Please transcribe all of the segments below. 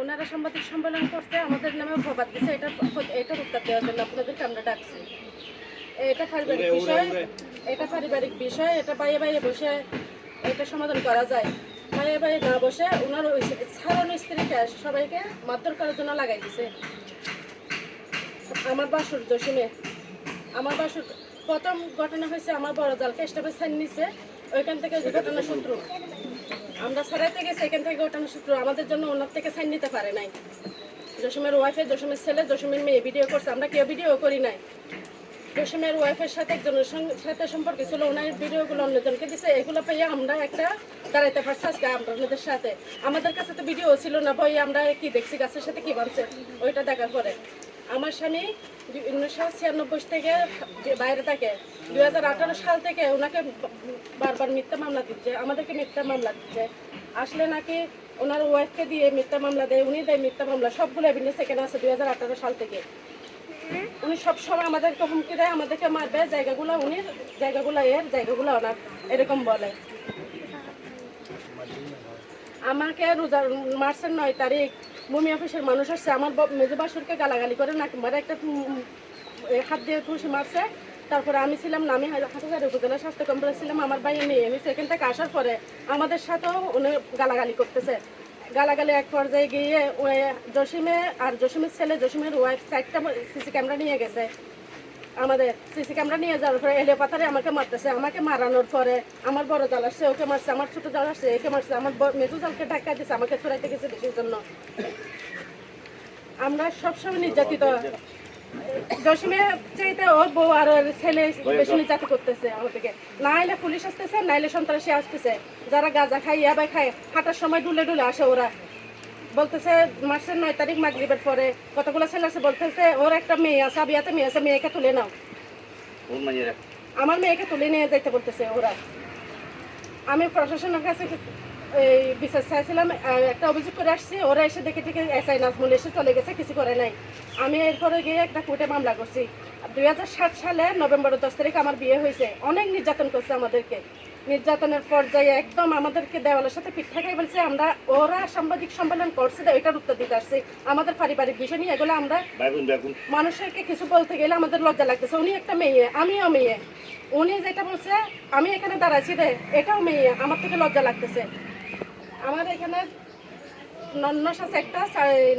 ওনারা সাংবাদিক সম্মেলন করতে আমাদের নামে প্রবাদ দিচ্ছে এটা এটা উত্তর দেওয়ার জন্য আপনাদেরকে আমরা ডাকছি। এটা পারিবারিক বিষয় এটা পারিবারিক বিষয় এটা বাইরে বাইরে বসে এটা সমাধান করা যায়। বাইরে বাইরে না বসে ওনার ওই ছাড়ানো স্ত্রীকে সবাইকে মারধর করার জন্য লাগাই দিছে। আমার বাসুর জসিমে আমার বাসুর প্রথম ঘটনা হয়েছে আমার বড় জালকে স্টাফে সাইন নিছে ওইখান থেকে ঘটনা সূত্র আমরা ছাড়াইতে গেছি এখান থেকে ঘটনা সূত্র আমাদের জন্য ওনার থেকে সাইন নিতে পারে নাই। জসিমের ওয়াইফে জসিমের ছেলে, জসিমের মেয়ে ভিডিও করছে। আমরা কেউ ভিডিও করি নাই। জসিমের ওয়াইফের সাথে একজনের সাথে সম্পর্ক ছিল ওনার ভিডিওগুলো অন্যজনকে দিছে। এগুলো পেয়ে আমরা একটা দাঁড়াইতে পারছি আজকে আপনাদের সাথে। আমাদের কাছে তো ভিডিও ছিল না, বই আমরা কি দেখছি, গাছের সাথে কি বানছে ওইটা দেখার পরে। আমার স্বামী উনিশশো ছিয়ানব্বই থেকে বাইরে থাকে, দুই হাজার আঠারো সাল থেকে ওনাকে বারবার মিথ্যা মামলা দিচ্ছে, আমাদেরকে মিথ্যা মামলা দিচ্ছে। আসলে নাকি ওনার ওয়াইফকে দিয়ে মিথ্যা মামলা দেয়, উনি দেয় মিথ্যা মামলা, সবগুলো এভিডেন্স এখানে আছে দুই হাজার আঠারো সাল থেকে। উনি সবসময় আমাদেরকে হুমকি দেয়, আমাদেরকে মারবে, জায়গাগুলো উনি, জায়গাগুলো এর, জায়গাগুলো ওনার, এরকম বলে। আমাকে রোজা মার্চের নয় তারিখ ভূমি অফিসের মানুষ আসছে, আমার মেজো বাসুরকে গালাগালি করে নাকি মারে একটা হাত দিয়ে খুশি মারছে। তারপরে আমি ছিলাম না, আমি হাজার উপজেলা স্বাস্থ্য কমপ্লেক্স ছিলাম, আমার ভাইয়ের নিয়ে আমি সেখান থেকে আসার পরে আমাদের সাথেও উনি গালাগালি করতেছে। গালাগালি এক পর্যায়ে গিয়ে জসিমে আর জসিমের ছেলে, জসিমের ওয়াইফ একটা সিসি ক্যামেরা নিয়ে গেছে। আমাদের সিসি ক্যামেরা নিয়ে যাওয়ার পরে এলে পাথারে আমাকে মারতেছে, আমাকে মারানোর পরে আমার বড় জাল আসছে, ওকে মারছে, আমার ছোট জাল আসছে, একে মারছে, আমার মেজো জালকে ধাক্কা দিচ্ছে আমাকে ছড়াইতে গেছে বেশির জন্য। আমরা সবসময় নির্যাতিত। দশমে চাইতে ওর বউ আর ছেলে বেশি নির্যাতিত করতেছে আমাদেরকে নাইলে পুলিশ আসতেছে নাইলে সন্ত্রাসী আসতেছে। যারা গাঁজা খায় ইয়াবাই খায়, হাঁটার সময় ডুলে ডুলে আসে ওরা। বলতেছে মাসের নয় তারিখ মাগরিবের পরে। কতগুলো ছেলে আছে বলতেছে ওর একটা মেয়ে আছে আবিয়াতে মেয়ে আছে মেয়েকে তুলে নাও। আমার মেয়েকে তুলে নিয়ে যাইতে বলতেছে ওরা। আমি প্রশাসনের কাছে এই বিচার চাইছিলাম একটা অভিযোগ করে আসছি ওরা এসে দেখে ঠিক এসআই নাজমুল এসে চলে গেছে কিছু করে নাই। আমি এরপরে গিয়ে একটা কোর্টে মামলা করছি। দুই হাজার সাত সালে নভেম্বরের দশ তারিখ আমার বিয়ে হয়েছে। অনেক নির্যাতন করছে আমাদেরকে। নির্যাতনের পর্যায়ে একদম আমাদেরকে দেওয়ালের সাথে পিঠা খাই বলছে আমরা ওরা সাংবাদিক সম্মেলন করছে এটার উত্তর দিতে আসছি। আমাদের পারিবারিক বিষয় নিয়ে এগুলো আমরা মানুষেরকে কিছু বলতে গেলে আমাদের লজ্জা লাগতেছে। উনি একটা মেয়ে আমিও মেয়ে। উনি যেটা বলছে আমি এখানে দাঁড়াচ্ছি রে এটাও মেয়ে আমার থেকে লজ্জা লাগতেছে। আমার এখানে নন্নস আছে একটা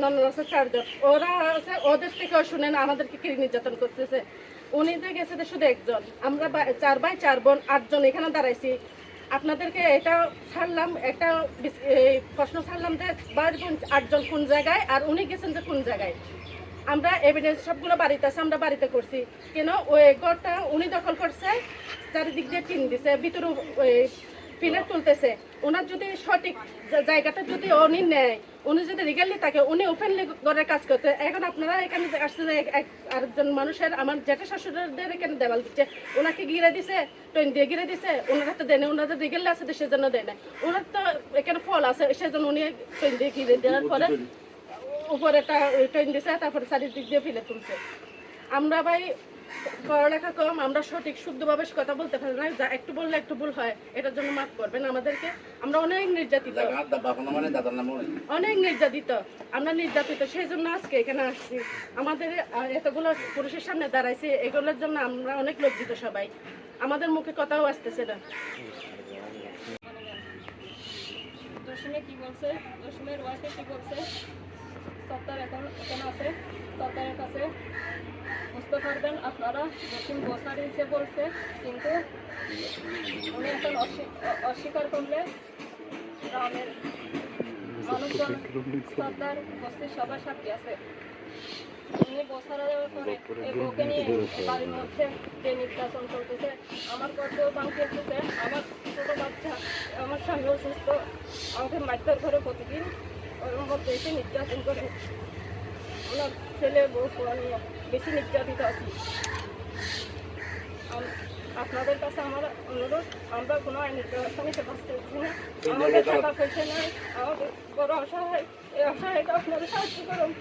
নন্নস আছে চারজন। ওরা আছে ওদের থেকেও শুনেন আমাদেরকে কি নির্যাতন করতেছে। উনি তো গেছে শুধু একজন। আমরা চার ভাই চার বোন, আটজন এখানে দাঁড়াইছি। আপনাদেরকে এটা ছাড়লাম, একটা প্রশ্ন ছাড়লাম যে বাইর বোন আটজন কোন জায়গায় আর উনি গেছেন যে কোন জায়গায়। আমরা এভিডেন্স সবগুলো বাড়িতে আছে, আমরা বাড়িতে করছি। কেন? ওই ঘরটা উনি দখল করছে, চারিদিক দিয়ে টিন দিছে, ভিতরে পিলার তুলতেছে। ওনার যদি সঠিক জায়গাটা যদি উনি নেয়, উনি যদি রিগালি থাকে, উনি ওপেনলি ঘরের কাজ করতে। এখন আপনারা এখানে এক- আরেকজন মানুষের, আমার জেঠা শাশুড়িদের এখানে দেওয়াল দিচ্ছে। ওনাকে গিরে দিছে, ট্রেন দিয়ে গিরে দিছে, ওনারা তো দেয় ওনাদের রিগেল আছে তো সেজন্য দেয় না ওনার তো এখানে ফল আছে, সেজন্য উনি ট্রেন দিয়ে গিরে দেওয়ার পরে উপরে ট্রেন দিছে, তারপরে চারিদিক দিয়ে ফেলে তুলছে। আমরা ভাই পড়ালেখা কম আমরা সঠিক শুদ্ধভাবে কথা বলতে পারি না। যা একটু বললে একটু ভুল হয় এটার জন্য মাফ করবেন আমাদেরকে। আমরা অনেক নির্যাতিত। অনেক নির্যাতিত। আমরা নির্যাতিত সেই জন্য আজকে এখানে আসছি। আমাদের এতগুলো পুরুষের সামনে দাঁড়াইছি এগুলোর জন্য আমরা অনেক লজ্জিত সবাই। আমাদের মুখে কথাও আসতেছে না। দশমে কি বলছে? দশমের ওয়াইফে কি বলছে? সত্তর এখন এখন আছে। সত্তরের কাছে। বুঝতে পারবেন আপনারা দক্ষিণ বসার হিসেবে বলছে কিন্তু উনি এখন অস্বী- অস্বীকার করলে গ্রামের মানুষজন সর্দার বস্তির সবার সাক্ষী আছে। উনি বসার পরে এই বউকে নিয়ে বাড়ির মধ্যে যে নির্যাতন চলতেছে আমার বাং খেলতেছে আমার ছোট বাচ্চা আমার স্বামী অসুস্থ আমাকে মারধর করে প্রতিদিন ওর মধ্যে এসে নির্যাতন করে। ওনার ছেলে বউ আমি বেশি নির্যাতিত আছি। আপনাদের কাছে আমার অনুরোধ আমরা কোনো আইনের ব্যবস্থা নিতে পারছি না। আমাদের টাকা পয়সা নাই। আমাদের বড় অসহায় এই অসহায়টা আপনাদের সাহায্য করুন।